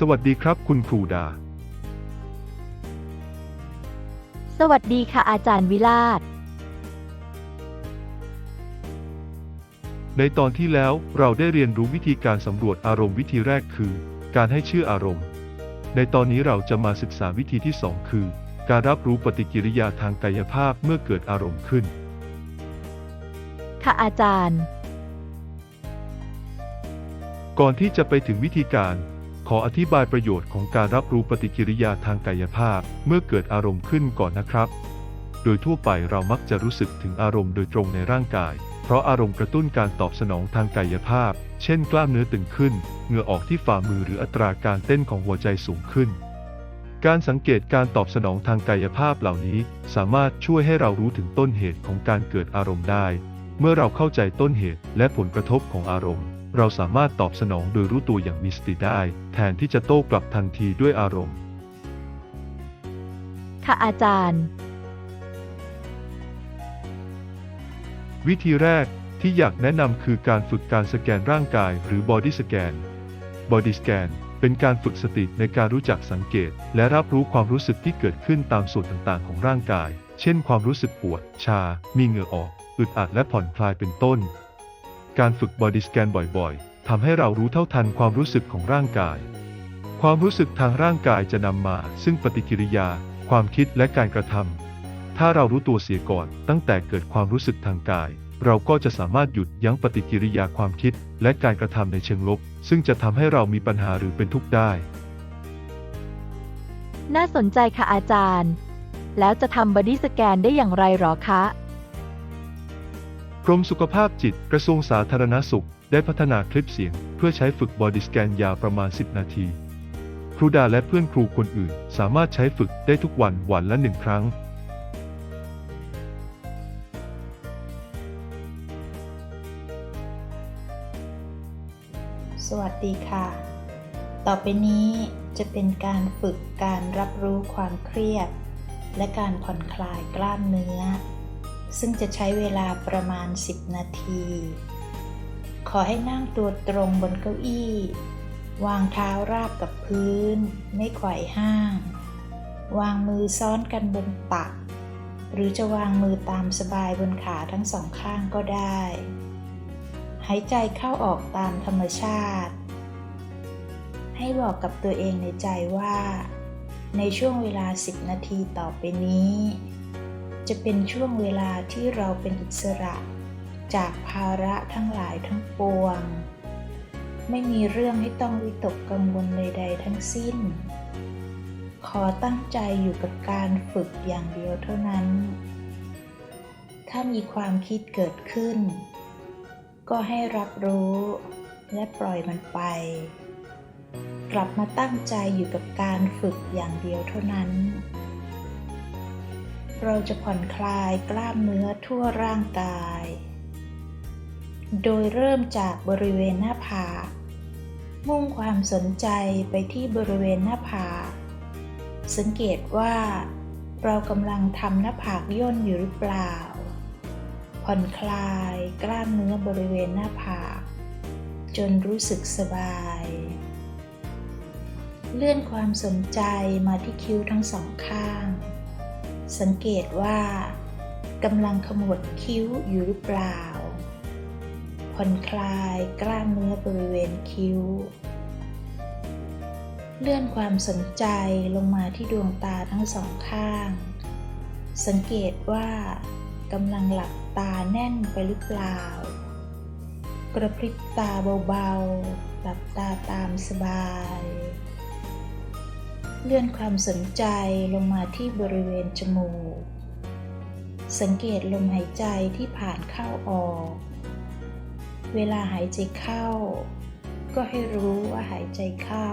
สวัสดีครับคุณครูดา สวัสดีค่ะอาจารย์วิลาศในตอนที่แล้วเราได้เรียนรู้วิธีการสำรวจอารมณ์วิธีแรกคือ การให้ชื่ออารมณ์ ในตอนนี้เราจะมาศึกษาวิธีที่สองคือ การรับรู้ปฏิกิริยาทางกายภาพเมื่อเกิดอารมณ์ขึ้น ค่ะอาจารย์ ก่อนที่จะไปถึงวิธีการ ขออธิบายประโยชน์ของการรับรู้ปฏิกิริยาทางกายภาพเมื่อเกิดอารมณ์ขึ้นก่อนนะครับ โดยทั่วไปเรามักจะรู้สึกถึงอารมณ์โดยตรงในร่างกาย เพราะอารมณ์กระตุ้นการตอบสนองทางกายภาพ เช่น กล้ามเนื้อตึงขึ้น เหงื่อออกที่ฝ่ามือหรืออัตราการเต้นของหัวใจสูงขึ้น การสังเกตการตอบสนองทางกายภาพเหล่านี้ สามารถช่วยให้เรารู้ถึงต้นเหตุของการเกิดอารมณ์ได้ เมื่อเราเข้าใจต้นเหตุและผลกระทบของอารมณ์ เราสามารถตอบสนองโดยรู้ตัวอย่างมีสติได้ แทนที่จะโต้กลับทันทีด้วยอารมณ์ ค่ะอาจารย์ วิธีแรกที่อยากแนะนำคือการฝึกการสแกนร่างกายหรือ body scan body scan เป็นการฝึกสติในการรู้จักสังเกต และรับรู้ความรู้สึกที่เกิดขึ้นตามส่วนต่างๆ ของร่างกาย เช่น ความรู้สึกปวด ชา มีเหงื่อออก อึดอัดและผ่อนคลายเป็นต้น การฝึก body scan บ่อยๆทำให้เรารู้เท่าทันความรู้สึกของร่างกาย ความรู้สึกทางร่างกายจะนำมา ซึ่งปฏิกิริยา ความคิดและการกระทำถ้าเรารู้ตัวเสียก่อนตั้งแต่เกิดความรู้สึกทางกาย เราก็จะสามารถหยุดยั้งปฏิกิริยาความคิด และการกระทำในเชิงลบ ซึ่งจะทำให้เรามีปัญหาหรือเป็นทุกข์ได้ น่าสนใจค่ะอาจารย์ แล้วจะทำบอดี้สแกนได้อย่างไรหรอคะ กรมสุขภาพจิตกระทรวงสาธารณสุข ได้พัฒนาคลิปเสียง เพื่อใช้ฝึกบอดี้สแกนยาวประมาณ 10 นาที ครูดาและเพื่อนครูคนอื่น สามารถใช้ฝึกได้ทุกวันวันละหนึ่งครั้ง สวัสดีค่ะ ต่อไปนี้จะเป็นการฝึกการรับรู้ความเครียด และการผ่อนคลายกล้ามเนื้อ ซึ่งจะใช้เวลาประมาณ 10 นาที ขอให้นั่งตัวตรงบนเก้าอี้ วางเท้าราบกับพื้น ไม่ไขว่ห้าง วางมือซ้อนกันบนตัก หรือจะวางมือตามสบายบนขาทั้งสองข้างก็ได้ หายใจเข้าออกตามธรรมชาติ ให้บอกกับตัวเองในใจว่า ในช่วงเวลา 10 นาทีต่อไปนี้ จะเป็นช่วงเวลาที่เราเป็นอิสระ จากภาระทั้งหลายทั้งปวง ไม่มีเรื่องให้ต้องวิตกกังวลใดๆทั้งสิ้น ขอตั้งใจอยู่กับการฝึกอย่างเดียวเท่านั้น ถ้ามีความคิดเกิดขึ้น ก็ให้รับรู้และปล่อยมันไป กลับมาตั้งใจอยู่กับการฝึกอย่างเดียวเท่านั้น เราจะผ่อนคลายกล้ามเนื้อทั่วร่างกาย โดยเริ่มจากบริเวณหน้าผากมุ่งความสนใจไปที่บริเวณหน้าผากสังเกตว่า เรากำลังทำหน้าผากย่นอยู่หรือเปล่า ผ่อนคลายกล้ามเนื้อบริเวณหน้าผาก จนรู้สึกสบาย เลื่อนความสนใจมาที่คิ้วทั้งสองข้าง สังเกตว่ากำลังขมวดคิ้วอยู่หรือเปล่า ผ่อนคลายกล้ามเนื้อบริเวณคิ้ว เลื่อนความสนใจลงมาที่ดวงตาทั้งสองข้าง สังเกตว่ากำลังหลับตาแน่นไปหรือเปล่า กระพริบตาเบาๆ หลับตาตามสบาย เลื่อนความสนใจลงมาที่บริเวณจมูก สังเกตลมหายใจที่ผ่านเข้าออก เวลาหายใจเข้า ก็ให้รู้ว่าหายใจเข้า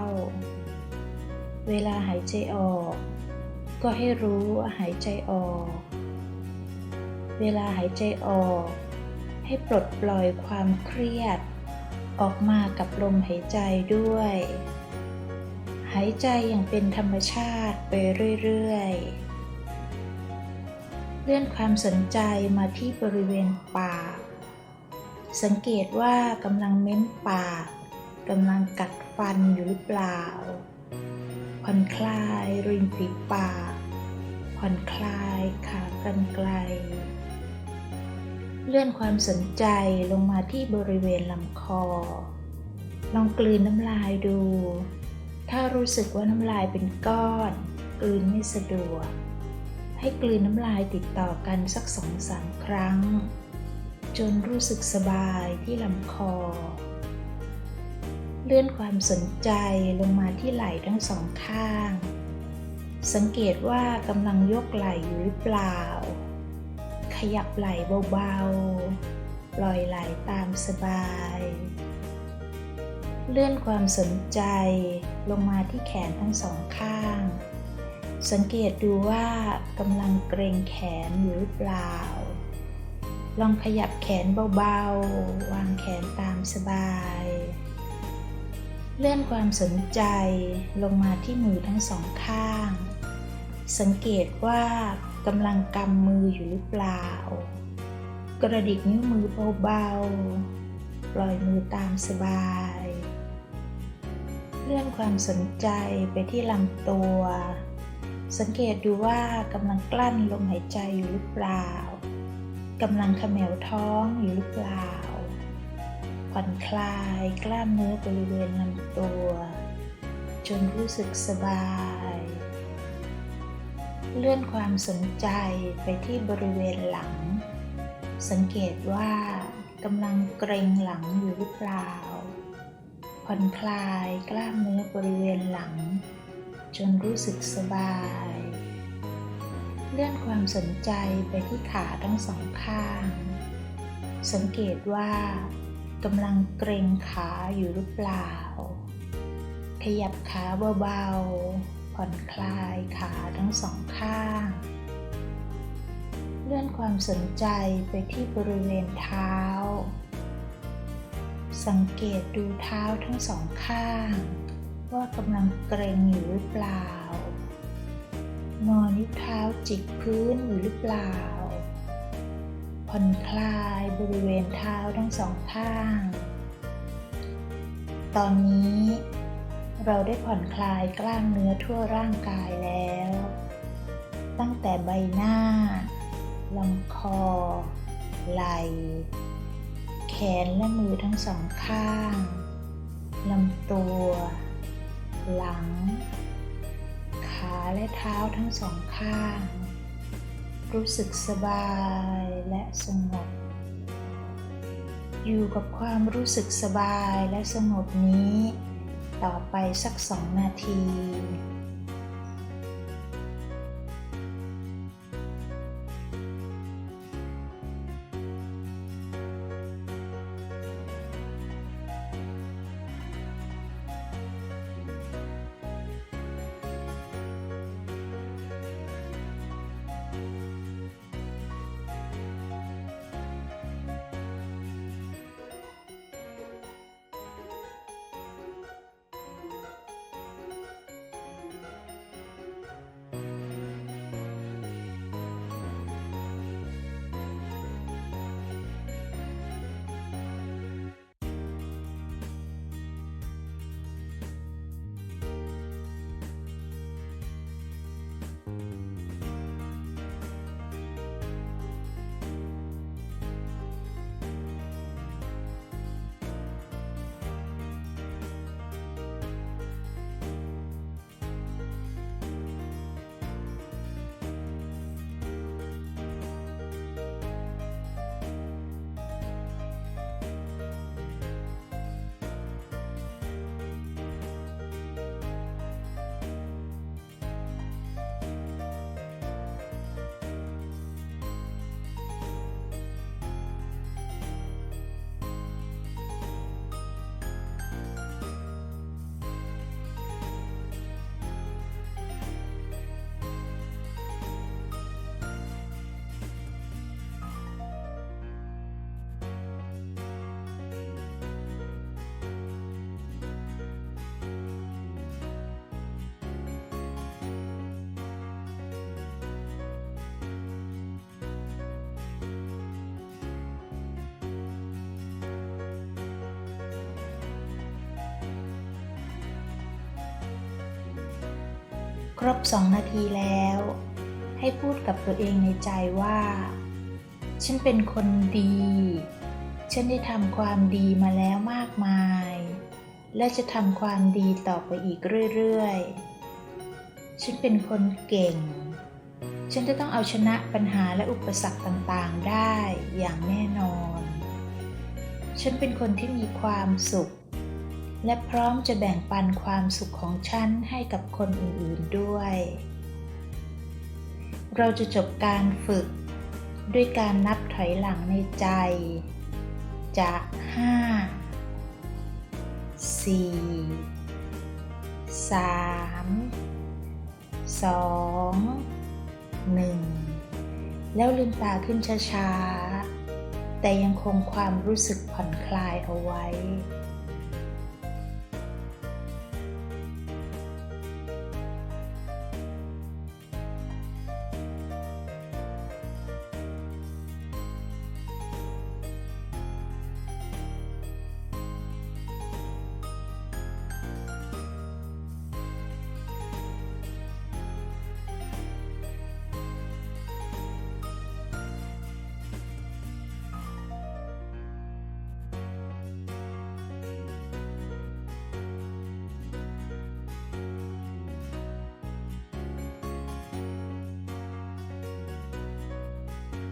เวลาหายใจออก ก็ให้รู้ว่าหายใจออก เวลาหายใจออก ให้ปลดปล่อยความเครียด ออกมากับลมหายใจด้วย หายใจอย่างเป็นธรรมชาติไปเรื่อยๆ เลื่อนความสนใจมาที่บริเวณปาก สังเกตว่ากำลังเม้มปากกำลังกัดฟันอยู่หรือเปล่า ผ่อนคลายริมฝีปาก ผ่อนคลายขากรรไกรเลื่อนความสนใจลงมาที่บริเวณลำคอ ลองกลืนน้ำลายดู ถ้ารู้สึกว่าน้ำลายเป็นก้อนกลืนไม่สะดวก ให้กลืนน้ำลายติดต่อกันสักสองสามครั้ง จนรู้สึกสบายที่ลำคอ เลื่อนความสนใจลงมาที่ไหล่ทั้งสองข้าง สังเกตว่ากำลังยกไหล่อยู่หรือเปล่า ขยับไหล่เบาๆ ปล่อยไหล่ตามสบาย เลื่อนความสนใจลงมาที่แขนทั้งสองข้าง สังเกตดูว่ากำลังเกรงแขนอยู่หรือเปล่า ลองขยับแขนเบาๆ วางแขนตามสบาย เลื่อนความสนใจลงมาที่มือทั้งสองข้าง สังเกตว่ากำลังกำมืออยู่หรือเปล่า กระดิกนิ้วมือเบาๆ ปล่อยมือตามสบาย เลื่อนความสนใจไปที่ลำตัว สังเกตดูว่ากำลังกลั้นลมหายใจอยู่หรือเปล่ากำลังขมวท้องอยู่หรือเปล่าผ่อนคลายกล้ามเนื้อบริเวณลำตัว จนรู้สึกสบาย เลื่อนความสนใจไปที่บริเวณหลัง สังเกตว่ากำลังเกรงหลังอยู่หรือเปล่า ผ่อนคลายกล้ามเนื้อบริเวณหลัง จนรู้สึกสบาย เลื่อนความสนใจไปที่ขาทั้งสองข้าง สังเกตว่ากำลังเกรงขาอยู่หรือเปล่า ขยับขาเบาๆ ผ่อนคลายขาทั้งสองข้าง เลื่อนความสนใจไปที่บริเวณเท้า สังเกตดูเท้าทั้งสองข้าง ว่ากำลังเกรงอยู่หรือเปล่า งอนิ้วเท้าจิกพื้นอยู่หรือเปล่า ผ่อนคลายบริเวณเท้าทั้งสองข้าง ตอนนี้เราได้ผ่อนคลายกล้ามเนื้อทั่วร่างกายแล้ว ตั้งแต่ใบหน้าลำคอ ไหล่ นและมือทั้งสองข้างลำตัว หลัง ขาและเท้าทั้งสองข้าง รู้สึกสบายและสงบ อยู่กับความรู้สึกสบายและสงบนี้ ต่อไปสักสองนาที ผ รบสองนาทีแล้ว ให้พูดกับตัวเองในใจว่า ฉันเป็นคนดี ฉันได้ทำความดีมาแล้วมากมาย และจะทำความดีต่อไปอีกเรื่อยๆ ฉันเป็นคนเก่ง ฉันจะต้องเอาชนะปัญหาและอุปสรรคต่างๆ ได้อย่างแน่นอน ฉันเป็นคนที่มีความสุข และพร้อมจะแบ่งปันความสุขของฉันให้กับคนอื่นๆด้วย เราจะจบการฝึก ด้วยการนับถอยหลังในใจ จาก 5 4 3 2 1แล้วลืมตาขึ้นช้าๆ แต่ยังคงความรู้สึกผ่อนคลายเอาไว้